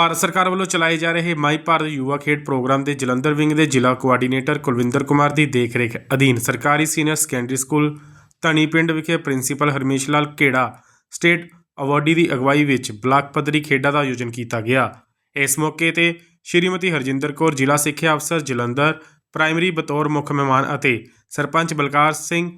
ਭਾਰਤ ਸਰਕਾਰ ਵੱਲੋਂ ਚਲਾਏ ਜਾ ਰਹੇ ਮਾਈ ਭਾਰਤ ਯੁਵਾ ਖੇਡ ਪ੍ਰੋਗਰਾਮ ਦੇ ਜਲੰਧਰ ਵਿੰਗ ਦੇ ਜ਼ਿਲ੍ਹਾ ਕੋਆਰਡੀਨੇਟਰ ਕੁਲਵਿੰਦਰ ਕੁਮਾਰ ਦੀ ਦੇਖਰੇਖ ਅਧੀਨ ਸਰਕਾਰੀ ਸੀਨੀਅਰ ਸੈਕੰਡਰੀ ਸਕੂਲ ਧਣੀ ਪਿੰਡ ਵਿਖੇ principal Harmesh Lal Ghera state awardee ਦੀ ਅਗਵਾਈ ਵਿੱਚ ਬਲਾਕ ਪੱਧਰੀ ਖੇਡਾਂ ਦਾ ਆਯੋਜਨ ਕੀਤਾ ਗਿਆ। ਇਸ ਮੌਕੇ ਤੇ ਸ਼੍ਰੀਮਤੀ ਹਰਜਿੰਦਰ ਕੌਰ, ਜ਼ਿਲ੍ਹਾ ਸਿੱਖਿਆ ਅਫਸਰ ਜਲੰਧਰ, ਪ੍ਰਾਇਮਰੀ ਬਤੌਰ ਮੁੱਖ ਮਹਿਮਾਨ ਅਤੇ ਸਰਪੰਚ ਬਲਕਾਰ ਸਿੰਘ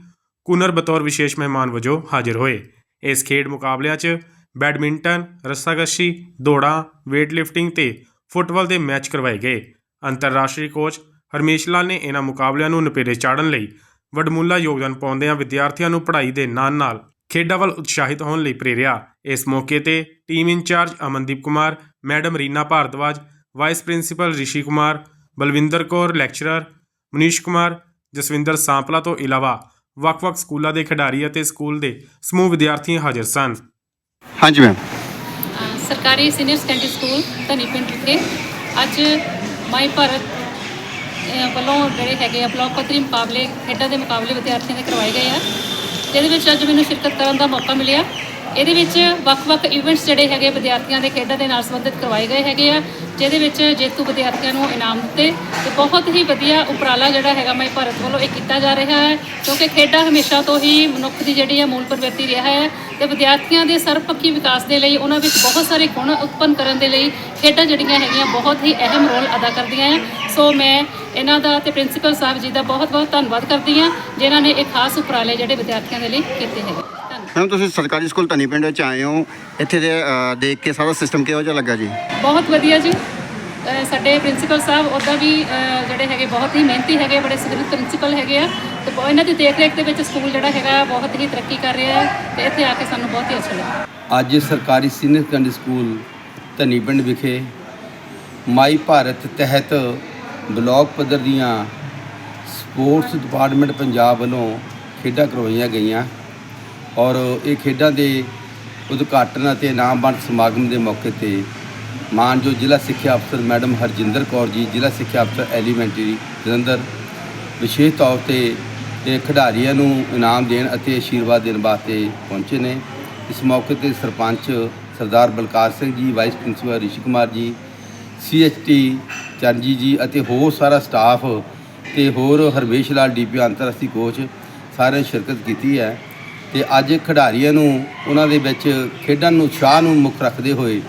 ਕੁਨਰ ਬਤੌਰ ਵਿਸ਼ੇਸ਼ ਮਹਿਮਾਨ ਵਜੋਂ ਹਾਜ਼ਰ ਹੋਏ। ਇਸ ਖੇਡ ਮੁਕਾਬਲਿਆਂ 'ਚ ਬੈਡਮਿੰਟਨ, ਰੱਸਾਕੱਸ਼ੀ, ਦੌੜਾਂ weight lifting ਤੇ ਫੁੱਟਬਾਲ ਦੇ ਮੈਚ ਕਰਵਾਏ ਗਏ। ਅੰਤਰਰਾਸ਼ਟਰੀ ਕੋਚ ਹਰਮੇਸ਼ ਲਾਲ ਨੇ ਇਹਨਾਂ ਮੁਕਾਬਲਿਆਂ ਨੂੰ ਨਪੇਰੇ ਚਾੜਨ ਲਈ ਵਡਮੁੱਲਾ ਯੋਗਦਾਨ ਪਾਉਂਦਿਆਂ ਵਿਦਿਆਰਥੀਆਂ ਨੂੰ ਪੜ੍ਹਾਈ ਦੇ ਨਾਲ-ਨਾਲ ਖੇਡਾਂ ਵੱਲ ਉਤਸ਼ਾਹਿਤ ਹੋਣ ਲਈ ਪ੍ਰੇਰਿਆ। ਇਸ ਮੌਕੇ ਤੇ team incharge Amandeep Kumar, madam Reena Bhardwaj, vice principal Rishi Kumar, Balwinder Kaur, lecturer Manish Kumar, Jaswinder Sampla ਤੋਂ ਇਲਾਵਾ ਵੱਖ-ਵੱਖ ਸਕੂਲਾਂ ਦੇ ਖਿਡਾਰੀ ਅਤੇ ਸਕੂਲ ਦੇ ਸਮੂਹ ਵਿਦਿਆਰਥੀ ਹਾਜ਼ਰ ਸਨ। ਹਾਂਜੀ ਮੈਮ ਅ, ਸਰਕਾਰੀ ਸੀਨੀਅਰ ਸੈਕੰਡਰੀ ਸਕੂਲ ਧਨੀ ਪਿੰਡ ਵਿਖੇ ਅੱਜ ਮਾਈ ਭਾਰਤ ਅ, ਵੱਲੋਂ ਜਿਹੜੇ ਹੈਗੇ ਆ ਬਲਾਕ ਪੱਧਰੀ ਮੁਕਾਬਲੇ ਖੇਡਾਂ ਦੇ ਮੁਕਾਬਲੇ ਵਿਦਿਆਰਥੀਆਂ ਦੇ ਕਰਵਾਏ ਗਏ ਆ। ਜਿਹਦੇ ਵਿੱਚ ਅੱਜ ਮੈਨੂੰ ਸ਼ਿਰਕਤ ਕਰਨ ਦਾ ਮੌਕਾ ਮਿਲਿਆ। ਇਹਦੇ ਵਿੱਚ ਵੱਖ-ਵੱਖ ਇਵੈਂਟਸ ਜਿਹੜੇ ਹੈਗੇ ਵਿਦਿਆਰਥੀਆਂ ਦੇ ਖੇਡਾਂ ਦੇ ਨਾਲ ਸੰਬੰਧਿਤ ਕਰਵਾਏ ਗਏ ਹੈਗੇ ਆ, ਜਿਹਦੇ ਵਿੱਚ ਜੇਤੂ ਵਿਦਿਆਰਥੀਆਂ ਨੂੰ ਇਨਾਮ ਦਿੱਤੇ ਤੇ ਬਹੁਤ ਹੀ ਵਧੀਆ ਉਪਰਾਲਾ ਜਿਹੜਾ ਹੈਗਾ ਮੈਂ ਭਾਰਤ ਵੱਲੋਂ ਇਹ ਕੀਤਾ ਜਾ ਰਿਹਾ ਹੈ, ਕਿਉਂਕਿ ਖੇਡਾਂ ਹਮੇਸ਼ਾ ਤੋਂ ਹੀ ਮਨੁੱਖ ਦੀ ਜਿਹੜੀ ਹੈ ਮੂਲ ਪ੍ਰਵਿਰਤੀ ਰਿਹਾ ਹੈ ਤੇ ਵਿਦਿਆਰਥੀਆਂ ਦੇ ਸਰਵਪੱਖੀ ਵਿਕਾਸ ਦੇ ਲਈ ਉਹਨਾਂ ਵਿੱਚ ਬਹੁਤ ਸਾਰੇ ਗੁਣ ਉਤਪੰਨ ਕਰਨ ਦੇ ਲਈ ਖੇਡਾਂ ਜਿਹੜੀਆਂ ਹੈਗੀਆਂ ਬਹੁਤ ਹੀ ਅਹਿਮ ਰੋਲ ਅਦਾ ਕਰਦੀਆਂ ਹੈ। ਸੋ ਮੈਂ ਇਹਨਾਂ ਦਾ ਤੇ ਪ੍ਰਿੰਸੀਪਲ ਸਾਹਿਬ ਜੀ ਦਾ ਬਹੁਤ-ਬਹੁਤ ਧੰਨਵਾਦ ਕਰਦੀ ਹਾਂ, ਜਿਨ੍ਹਾਂ ਨੇ ਇਹ ਖਾਸ ਉਪਰਾਲੇ ਜਿਹੜੇ ਵਿਦਿਆਰਥੀਆਂ ਦੇ ਲਈ ਕੀਤੇ ਹੈਗੇ। ਮੈਮ ਤੁਸੀਂ ਸਰਕਾਰੀ ਸਕੂਲ ਧਨੀ ਪਿੰਡ ਵਿੱਚ ਆਏ ਹੋ। ਇੱਥੇ ਦੇ ਅ, ਦੇਖ ਕੇ ਸਾਰਾ ਸਿਸਟਮ ਕਿਹੋ ਜਿਹਾ ਲੱਗਾ ਜੀ? ਬਹੁਤ ਵਧੀਆ ਜੀ। ਸਾਡੇ ਪ੍ਰਿੰਸੀਪਲ ਸਾਹਿਬ ਉਹਦਾ ਵੀ ਜਿਹੜੇ ਹੈਗੇ ਬਹੁਤ ਹੀ ਮਿਹਨਤੀ ਹੈਗੇ ਬੜੇ ਸਿਗਨਿਫਿਕੈਂਟ ਪ੍ਰਿੰਸੀਪਲ ਹੈਗੇ ਆ। ਤੇ ਬਹੁਤ- ਇਹਨਾਂ ਦੀ ਦੇਖ ਰੇਖ ਦੇ ਵਿੱਚ ਸਕੂਲ ਜਿਹੜਾ ਹੈਗਾ ਬਹੁਤ ਹੀ ਤਰੱਕੀ ਕਰ ਰਿਹਾ ਹੈ ਤੇ ਇੱਥੇ ਆ ਕੇ ਸਾਨੂੰ ਬਹੁਤ ਹੀ ਅੱਛਾ ਲੱਗਾ। ਅੱਜ ਸਰਕਾਰੀ ਸੀਨੀਅਰ ਸੈਕੰਡਰੀ ਸਕੂਲ ਧਨੀ ਪਿੰਡ ਵਿਖੇ ਮਾਈ ਭਾਰਤ ਤਹਿਤ ਬਲਾਕ ਪੱਧਰ ਦੀਆਂ ਸਪੋਰਟਸ ਡਿਪਾਰਟਮੈਂਟ ਪੰਜਾਬ ਵੱਲੋਂ ਖੇਡਾਂ ਕਰਵਾਈਆਂ ਗਈਆਂ। ਔਰ ਇਹ ਖੇਡਾਂ ਦੇ ਉਦਘਾਟਨ ਅਤੇ ਇਨਾਮ ਸਮਾਗਮ ਦੇ ਮੌਕੇ ਤੇ ਮਾਨਯੋਗ ਜ਼ਿਲ੍ਹਾ ਸਿੱਖਿਆ ਅਫਸਰ ਮੈਡਮ ਹਰਜਿੰਦਰ ਕੌਰ ਜੀ, ਜ਼ਿਲ੍ਹਾ ਸਿੱਖਿਆ ਅਫਸਰ ਐਲੀਮੈਂਟਰੀ ਜਲੰਧਰ, ਵਿਸ਼ੇਸ਼ ਤੌਰ ਤੇ ਇਹ ਖਿਡਾਰੀਆਂ ਨੂੰ ਇਨਾਮ ਦੇਣ ਅਤੇ ਆਸ਼ੀਰਵਾਦ ਦੇਣ ਵਾਸਤੇ ਪਹੁੰਚੇ ਨੇ। ਇਸ ਮੌਕੇ ਤੇ ਸਰਪੰਚ ਸਰਦਾਰ ਬਲਕਾਰ ਸਿੰਘ ਜੀ, ਵਾਈਸ ਪ੍ਰਿੰਸੀਪਲ ਰਿਸ਼ੀ ਕੁਮਾਰ ਜੀ, ਸੀਐਚਟੀ ਚਰਨਜੀ ਜੀ ਅਤੇ ਹੋਰ ਸਾਰਾ ਸਟਾਫ ਤੇ ਹੋਰ ਹਰਵੇਸ਼ ਲਾਲ ਡੀਪੀ ਅੰਤਰਰਾਸ਼ਟਰੀ ਕੋਚ ਸਾਰਿਆਂ ਨੇ ਸ਼ਿਰਕਤ ਕੀਤੀ ਹੈ। ਤੇ ਅੱਜ ਖਿਡਾਰੀਆਂ ਨੂੰ, ਉਹਨਾਂ ਦੇ ਵਿੱਚ ਖੇਡਾਂ ਨੂੰ ਉਤਸ਼ਾਹ ਨੂੰ ਮੁੱਖ ਰੱਖਦੇ ਹੋਏ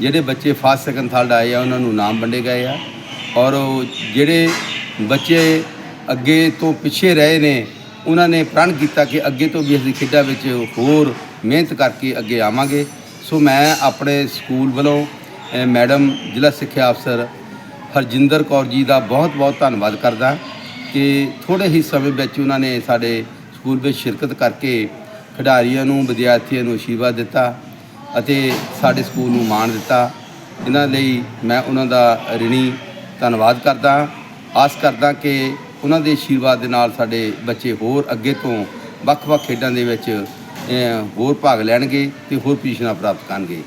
ਜਿਹੜੇ ਬੱਚੇ ਫਸਟ ਸੈਕੰਡ ਥਰਡ ਆਏ ਆ, ਉਹਨਾਂ ਨੂੰ ਨਾਮ ਵੰਡੇ ਗਏ ਆ। ਔਰ ਜਿਹੜੇ ਬੱਚੇ ਅੱਗੇ ਤੋਂ ਪਿੱਛੇ ਰਹੇ ਨੇ, ਉਹਨਾਂ ਨੇ ਪ੍ਰਣ ਕੀਤਾ ਕਿ ਅੱਗੇ ਤੋਂ ਵੀ ਅਸੀਂ ਖੇਡਾਂ ਵਿੱਚ ਹੋਰ ਮਿਹਨਤ ਕਰਕੇ ਅੱਗੇ ਆਵਾਂਗੇ। ਸੋ ਮੈਂ ਆਪਣੇ ਸਕੂਲ ਵੱਲੋਂ ਮੈਡਮ, ਜ਼ਿਲ੍ਹਾ ਸਿੱਖਿਆ ਅਫਸਰ ਹਰਜਿੰਦਰ ਕੌਰ ਜੀ ਦਾ ਬਹੁਤ-ਬਹੁਤ ਧੰਨਵਾਦ ਕਰਦਾ ਕਿ ਥੋੜੇ ਹੀ ਸਮੇਂ ਵਿੱਚ ਉਹਨਾਂ ਨੇ ਸਾਡੇ ਸਕੂਲ ਵਿੱਚ ਸ਼ਿਰਕਤ ਕਰਕੇ ਖਿਡਾਰੀਆਂ ਨੂੰ, ਵਿਦਿਆਰਥੀਆਂ ਨੂੰ ਆਸ਼ੀਰਵਾਦ ਦਿੱਤਾ ਅਤੇ ਸਾਡੇ ਸਕੂਲ ਨੂੰ ਮਾਣ ਦਿੱਤਾ। ਇਹਨਾਂ ਲਈ ਮੈਂ ਉਹਨਾਂ ਦਾ ਰਿਣੀ ਧੰਨਵਾਦ ਕਰਦਾ। ਆਸ ਕਰਦਾ ਕਿ ਉਹਨਾਂ ਦੇ ਆਸ਼ੀਰਵਾਦ ਦੇ ਨਾਲ ਸਾਡੇ ਬੱਚੇ ਹੋਰ ਅੱਗੇ ਤੋਂ ਵੱਖ-ਵੱਖ ਖੇਡਾਂ ਦੇ ਵਿੱਚ ਹੋਰ ਭਾਗ ਲੈਣਗੇ ਤੇ ਹੋਰ ਪੋਜੀਸ਼ਨਾਂ ਪ੍ਰਾਪਤ ਕਰਨਗੇ।